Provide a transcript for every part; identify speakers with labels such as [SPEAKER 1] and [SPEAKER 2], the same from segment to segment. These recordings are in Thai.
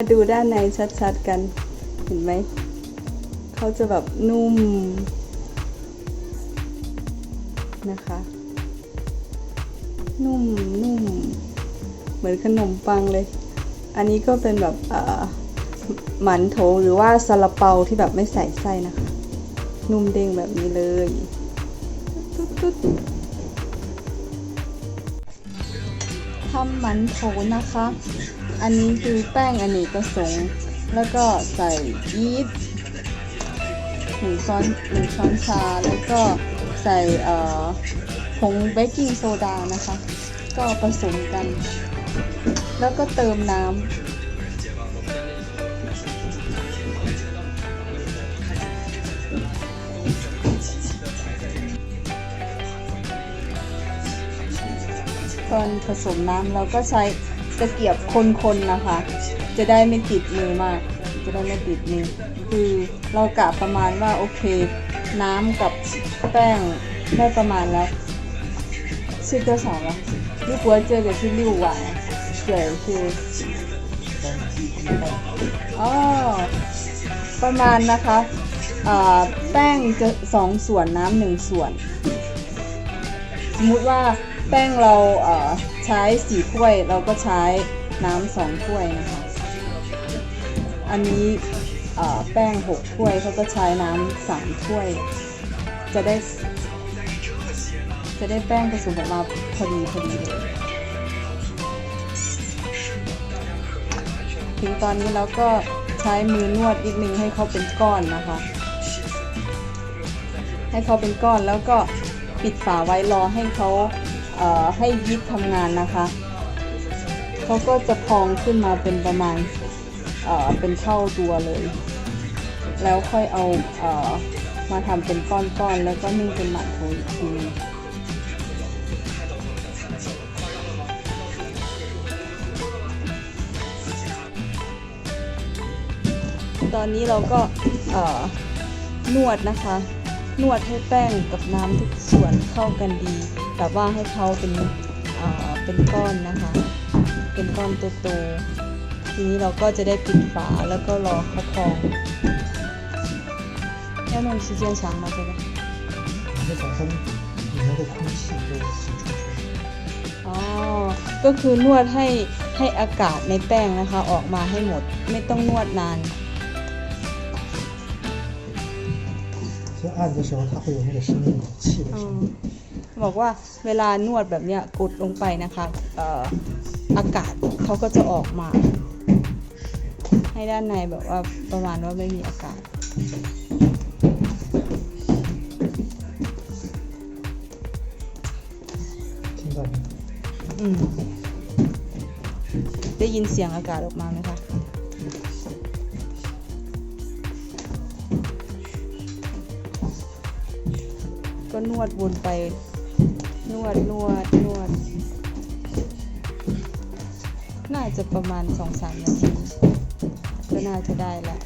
[SPEAKER 1] มาดูด้านในชัดๆกัน เห็นไหม เขาจะแบบนุ่มนะคะ นุ่มนุ่ม เหมือนขนมปังเลย อันนี้ก็เป็นแบบเหมันโถหรือว่าซาลาเปาที่แบบไม่ใส่ไส้นะคะ นุ่มเด้งแบบนี้เลยตุ๊ดๆทำหมันโถนะคะ อันนี้คือแป้งอเนกประสงค์ แล้วก็ใส่ยีสต์หนึ่งช้อนหนึ่งช้อนชา แล้วก็ใส่เอ่อผงเบกกิ้งโซดานะคะ ก็ผสมกัน แล้วก็เติมน้ำตอนผสมน้ำเราก็ใช้ ตะเกียบคนๆนะคะ จะได้ไม่ติดมือมาก จะได้ไม่ติดมือ คือเรากะประมาณว่าโอเค น้ำกับแป้งได้ประมาณแล้ว是多少了？如果这个是六碗，水是อ๋อประมาณนะคะอ่าแป้งจะสองส่วนน้ำหนึ่งส่วน สมมุติว่า แป้งเราเใช้สี่ถ้วยเราก็ใช้น้ำสองถ้วยนะคะ อันนี้แป้งหกถ้วยเขาก็ใช้น้ำสามถ้วย จะได้ จะได้แป้งผสมออกมาพอดีพอดีเลยถึงตอนนี้เราก็ใช้มือนวดนิดนึงให้เขาเป็นก้อนนะคะ ให้เขาเป็นก้อนแล้วก็ปิดฝาไว้รอให้เขา ให้ยีสต์ทำงานนะคะเขาก็จะพองขึ้นมาเป็นประมาณเเป็นเท่าตัวเลย แล้วค่อยเอาเอมาทำเป็นก้อนๆแล้วก็นึ่งเป็นหมันโถอีกทีตอนนี้เราก็นวดนะคะ นวดให้แป้งกับน้ำทุกส่วนเข้ากันดี แบบว่าให้เขาเป็นเอ่อเป็นก้อนนะคะ เป็นก้อนโตๆทีนี้เราก็จะได้ปิดฝาแล้วก็รอเขาพอง要弄时间长吗？这个？
[SPEAKER 2] 你就把它里面的空气都挤出去。
[SPEAKER 1] อ๋อ ก็คือนวดให้ให้อากาศในแป้งนะคะ ออกมาให้หมด ไม่ต้องนวดนาน
[SPEAKER 2] 所以按的时候，它会有那个声音，气的
[SPEAKER 1] อื
[SPEAKER 2] 声
[SPEAKER 1] ม
[SPEAKER 2] 音。
[SPEAKER 1] บอกว่าเวลานวดแบบเนี้ยกดลงไปนะคะออากาศเขาก็จะออกมา ให้ด้านในแบบว่าประมาณว่าไม่มีอากาศได้ยินเสียงอากาศออกมาไหมคะก็นวดวนไป วดนวดนวด น่าจะประมาณสองสามนาที ก็น่าจะได้แล้ว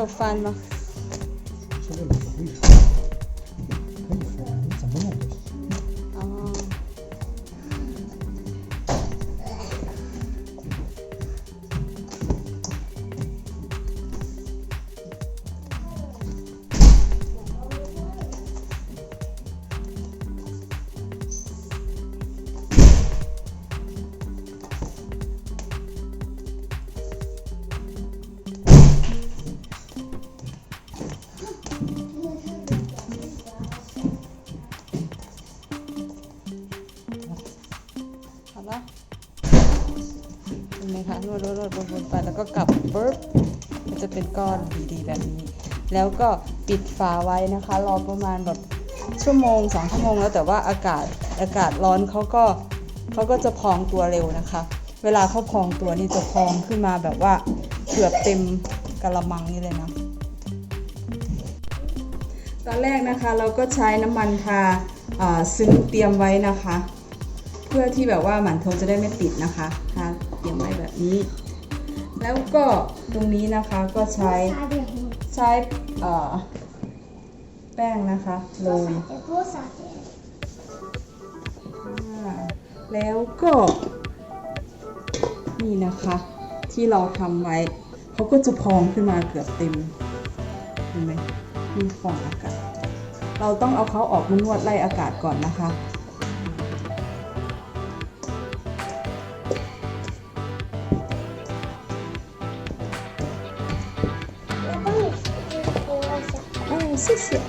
[SPEAKER 1] 有翻吗？ 好了เห็นไหมคะนวดนวดนวดวนๆไปแล้วก็กลับปุ๊บมันจะเป็นก้อนดีๆแบบนี้ แล้วก็ปิดฝาไว้นะคะรอประมาณแบบชั่วโมงสองชั่วโมงแล้วแต่ว่าอากาศอากาศร้อนเขาก็เขาก็จะพองตัวเร็วนะคะ เวลาเขาพองตัวนี่จะพองขึ้นมาแบบว่าเกือบเต็มกะละมังนี่เลยนะตอนแรกนะคะเราก็ใช้น้ำมันทาซึ้งเตรียมไว้นะคะ พื่อที่แบบว่าหมันโทจะได้ไม่ติดนะคะนะเตรียมไว้แบบนี้ แล้วก็ตรงนี้นะคะก็ใช้ใช้แป้งนะคะโรยแล้วก็นี่นะคะ ที่เราทำไว้เขาก็จะพองขึ้นมาเกือบเต็มเห็นไหมมีฟองอากาศ เราต้องเอาเขาออกมานวดไล่อากาศก่อนนะคะ เสีย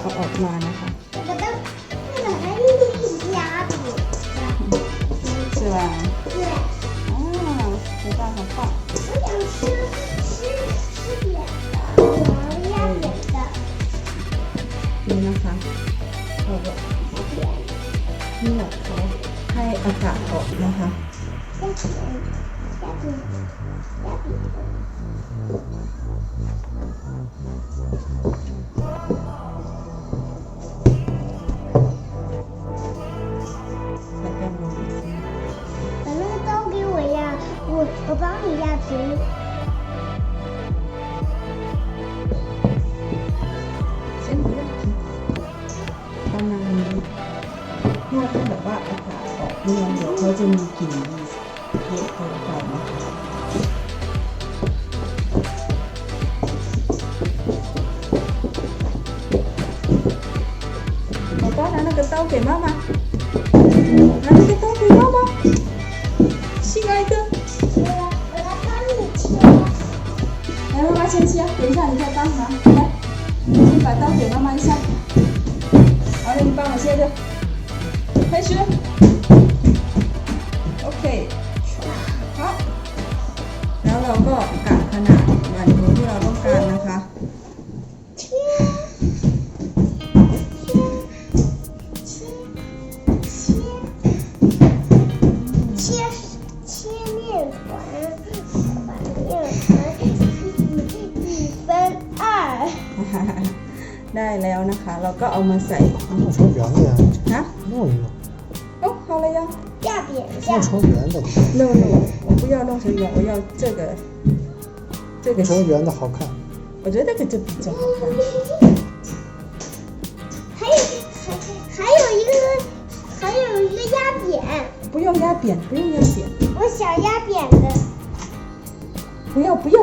[SPEAKER 1] เอาออกมานะคะเสือ
[SPEAKER 3] อ๋อเสือตาของปะ
[SPEAKER 1] นี่นะคะเอานี่แบบเขาให้อากาศออกนะคะ
[SPEAKER 3] 把那个刀给我呀，我我帮你
[SPEAKER 1] 呀，
[SPEAKER 3] 行。来你
[SPEAKER 1] 再帮忙。来，先把刀给妈妈一下。好了，你帮我切着。开始。ได้แล้วนะคะ เราก็เอามาใส่
[SPEAKER 2] 弄成圆的呀，
[SPEAKER 1] ฮะ
[SPEAKER 2] 弄一弄，
[SPEAKER 1] โอ้好了呀
[SPEAKER 3] 压扁
[SPEAKER 2] 弄
[SPEAKER 3] 下，
[SPEAKER 2] 成圆的，
[SPEAKER 1] no no 我不要弄成圆我要这个这个
[SPEAKER 2] 弄成圆的好看。
[SPEAKER 1] 我觉得这个就比较好看
[SPEAKER 3] 还有还还有一个还有一个压扁，
[SPEAKER 1] 不用压扁不用压扁
[SPEAKER 3] 我想压扁的。
[SPEAKER 1] 不要不要，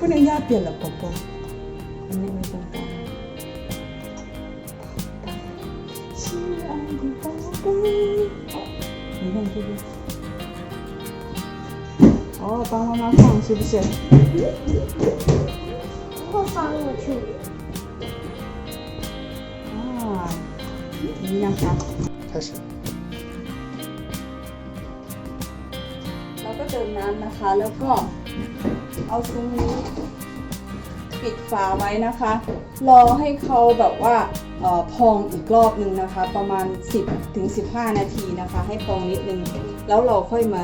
[SPEAKER 1] 不能压扁了，宝宝。还 你看这个。哦，帮妈妈放是不是？
[SPEAKER 3] 我放过去。
[SPEAKER 1] 啊，นี่นะคะ
[SPEAKER 2] 开始，
[SPEAKER 1] เราก็เติมน้ำนะคะ แล้วก็เอาตรงนี้ ปิดฝาไว้นะคะ รอให้เขาแบบว่าออพองอีกรอบนึงนะคะ ประมาณ 10ถึง15 นาทีนะคะ ให้พองนิดนึง แล้วเราค่อยมา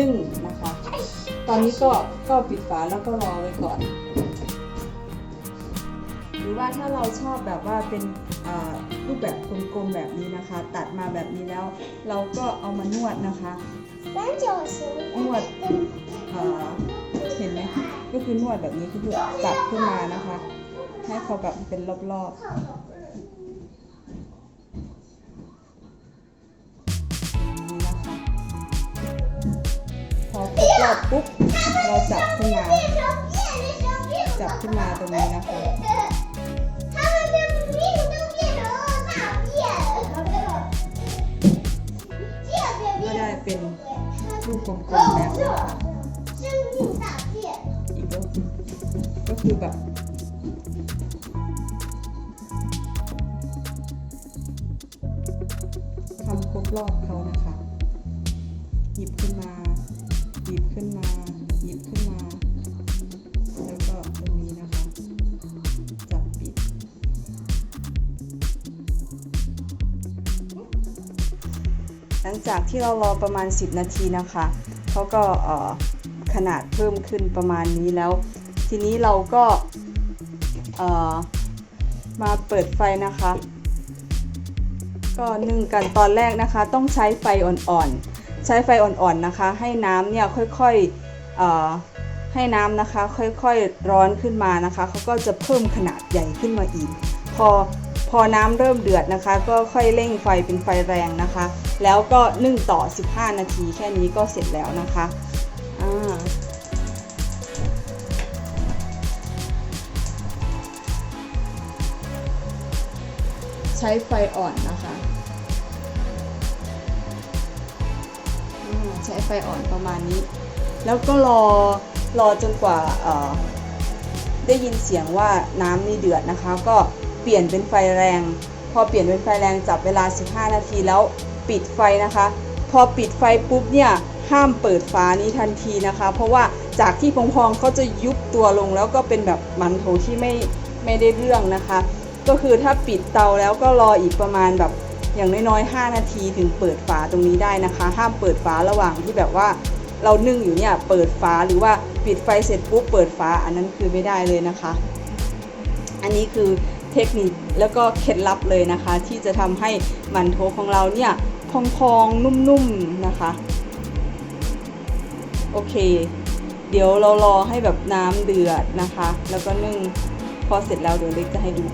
[SPEAKER 1] นึ่งนะคะ ตอนนี้ก็ก็ปิดฝาแล้วก็รอไว้ก่อน หรือว่าถ้าเราชอบแบบว่าเป็นรูปแบบกลมๆแบบนี้นะคะ ตัดมาแบบนี้แล้ว เราก็เอามานวดนะคะนวด คือนวดแบบนี้คือจับขึ้นมานะคะ ให้เขาแบบเป็นรอบๆพอครบรอบปุ๊บเราจับขึ้นมาจับขึ้นมาตรงนี้นะคะก็ได้เป็นรูปกลมๆแล้ว ก็คือแบบทำครบรอบเขานะคะ หยิบขึ้นมา หยิบขึ้นมา หยิบขึ้นมา แล้วก็ตรงนี้นะคะ จับปิด หลังจากที่เรารอประมาณ 10 นาทีนะคะเขาก็เอ่อ ขนาดเพิ่มขึ้นประมาณนี้แล้ว ทีนี้เราก็มาเปิดไฟนะคะ ก็นึ่งกันตอนแรกนะคะ ต้องใช้ไฟอ่อนๆ ใช้ไฟอ่อนๆนะคะ ให้น้ำเนี่ยค่อยๆให้น้ำนะคะ ค่อยๆร้อนขึ้นมานะคะเขาก็จะเพิ่มขนาดใหญ่ขึ้นมาอีก พอพอน้ำเริ่มเดือดนะคะ ก็ค่อยเร่งไฟเป็นไฟแรงนะคะ แล้วก็นึ่งต่อ 15 นาทีแค่นี้ก็เสร็จแล้วนะคะ อ่าใช้ไฟอ่อนนะคะใช้ไฟอ่อนประมาณนี้ แล้วก็รอรอจนกว่าได้ยินเสียงว่าน้ำนี่เดือดนะคะ ก็เปลี่ยนเป็นไฟแรง พอเปลี่ยนเป็นไฟแรงจับเวลา 15 นาทีแล้วปิดไฟนะคะ พอปิดไฟปุ๊บเนี่ย ห้ามเปิดฝานี้ทันทีนะคะ เพราะว่าจากที่พองๆเขาจะยุบตัวลงแล้วก็เป็นแบบมันโถที่ไม่ไม่ได้เรื่องนะคะ ก็คือถ้าปิดเตาแล้วก็รออีกประมาณแบบอย่างน้อยๆ 5 นาทีถึงเปิดฝาตรงนี้ได้นะคะ ห้ามเปิดฝาระหว่างที่แบบว่าเรานึ่งอยู่เนี่ยเปิดฝาหรือว่าปิดไฟเสร็จปุ๊บเปิดฝาอันนั้นคือไม่ได้เลยนะคะ อันนี้คือเทคนิคแล้วก็เคล็ดลับเลยนะคะ ที่จะทำให้มันโถของเราเนี่ยพองๆ นุ่มๆนะคะ โอเค เดี๋ยวเรารอให้แบบน้ำเดือดนะคะ แล้วก็นึ่งพอเสร็จแล้วเดี๋ยวเล็กจะให้ดู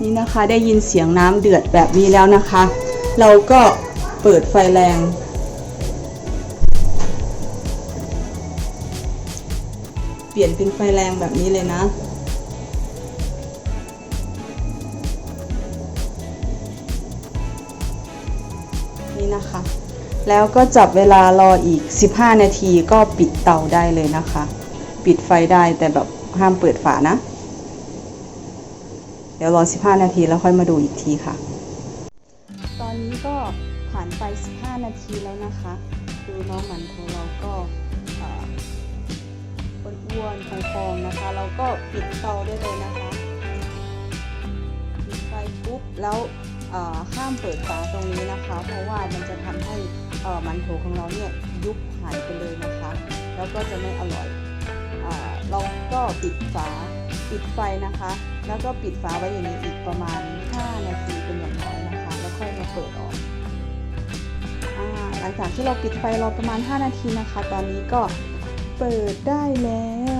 [SPEAKER 1] นี่นะคะได้ยินเสียงน้ำเดือดแบบนี้แล้วนะคะ เราก็เปิดไฟแรงเปลี่ยนเป็นไฟแรงแบบนี้เลยนะ นี่นะคะ แล้วก็จับเวลารออีก 15 นาทีก็ปิดเตาได้เลยนะคะ ปิดไฟได้แต่แบบห้ามเปิดฝานะ เดี๋ยวรอ 15 นาทีแล้วค่อยมาดูอีกทีค่ะ ตอนนี้ก็ผ่านไป 15 นาทีแล้วนะคะ ดูน้องหมันของเราก็อ่ออ้วนๆพองๆนะคะ เราก็ปิดเตาได้เลยนะคะ ปิดไฟปุ๊บแล้ว ห้ามเปิดฝาตรงนี้นะคะ เพราะว่ามันจะทำให้มันโถของเราเนี่ยยุบหายไปเลยนะคะ แล้วก็จะไม่อร่อยอเราก็ปิดฝาปิดไฟนะคะ แล้วก็ปิดฝาไว้อย่างนี้อีกประมาณ 5 นาทีเป็นอย่างน้อยนะคะ แล้วค่อยมาเปิดออกหลังจากที่เราปิดไฟรอประมาณ 5 นาทีนะคะ ตอนนี้ก็เปิดได้แล้ว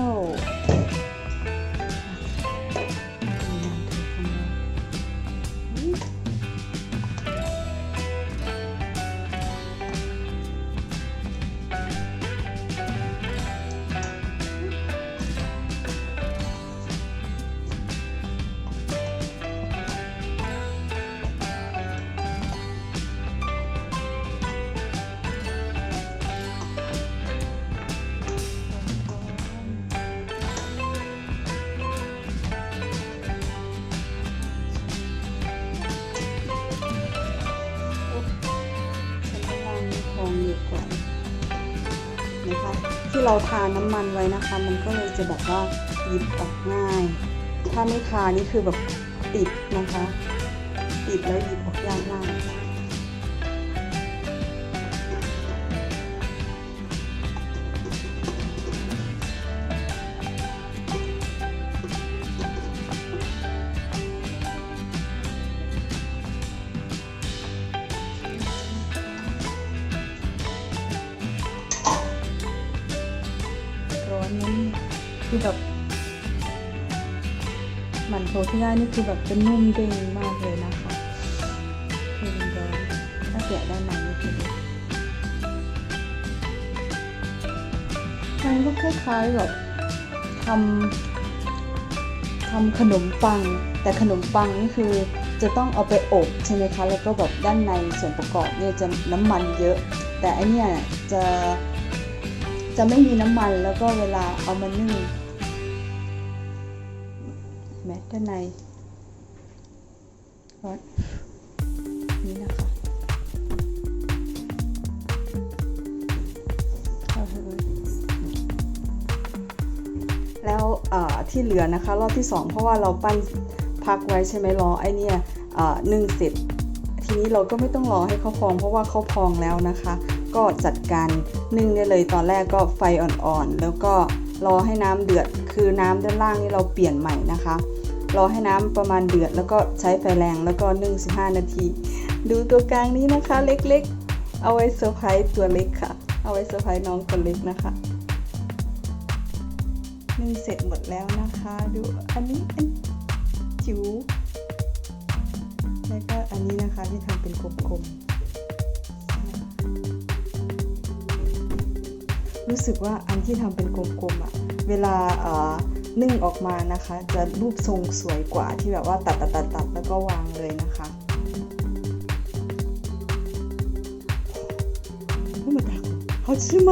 [SPEAKER 1] ที่เราทาน้ำมันไว้นะคะ มันก็เลยจะแบบว่าหยิบออกง่าย ถ้าไม่ทานี่คือแบบติดนะคะ ติดแล้วหยิบ คือแบบหมันโถที่ได้นี่คือแบบเป็นนุ่มเด้งมากเลยนะคะคือมันร้อนถ้าแกะด้านในนี่คือมันก็คล้ายๆแบบทำทำขนมปัง แต่ขนมปังนี่คือจะต้องเอาไปอบใช่ไหมคะ แล้วก็แบบด้านในส่วนประกอบเนี่ยจะน้ำมันเยอะ แต่อันเนี้ยจะจะไม่มีน้ำมันแล้วก็เวลาเอามานึ่ง แม้ด้านในร้อนนี่นะคะแล้วที่เหลือนะคะรอบที่สองเพราะว่าเราปั้นพักไว้ใช่ไหมรอไอเนี่ยเอ่อนึ่งเสร็จทีนี้เราก็ไม่ต้องรอให้เขาพอง เพราะว่าเขาพองแล้วนะคะ ก็จัดการนึ่งได้เลยตอนแรกก็ไฟอ่อนๆ แล้วก็รอให้น้ำเดือด คือน้ำด้านล่างนี่เราเปลี่ยนใหม่นะคะรอให้น้ำประมาณเดือดแล้วก็ใช้ไฟแรงแล้วก็นึ่ง15 นาที ดูตัวกลางนี้นะคะเล็กๆ เอาไว้เซอร์ไพรส์ตัวเล็กค่ะ เอาไว้เซอร์ไพรส์น้องคนเล็กนะคะนึ่งเสร็จหมดแล้วนะคะ ดูอันนี้อันจิ๋วแล้วก็อันนี้นะคะที่ทำเป็นกลมๆรู้สึกว่าอันที่ทำเป็นกลมๆอะ่ะ เวลาอ่านึ่งออกมานะคะ จะรูปทรงสวยกว่าที่แบบว่าตัดตัดตัดตดแล้วก็วางเลยนะคะไม่มาดักเขาใช่ไหม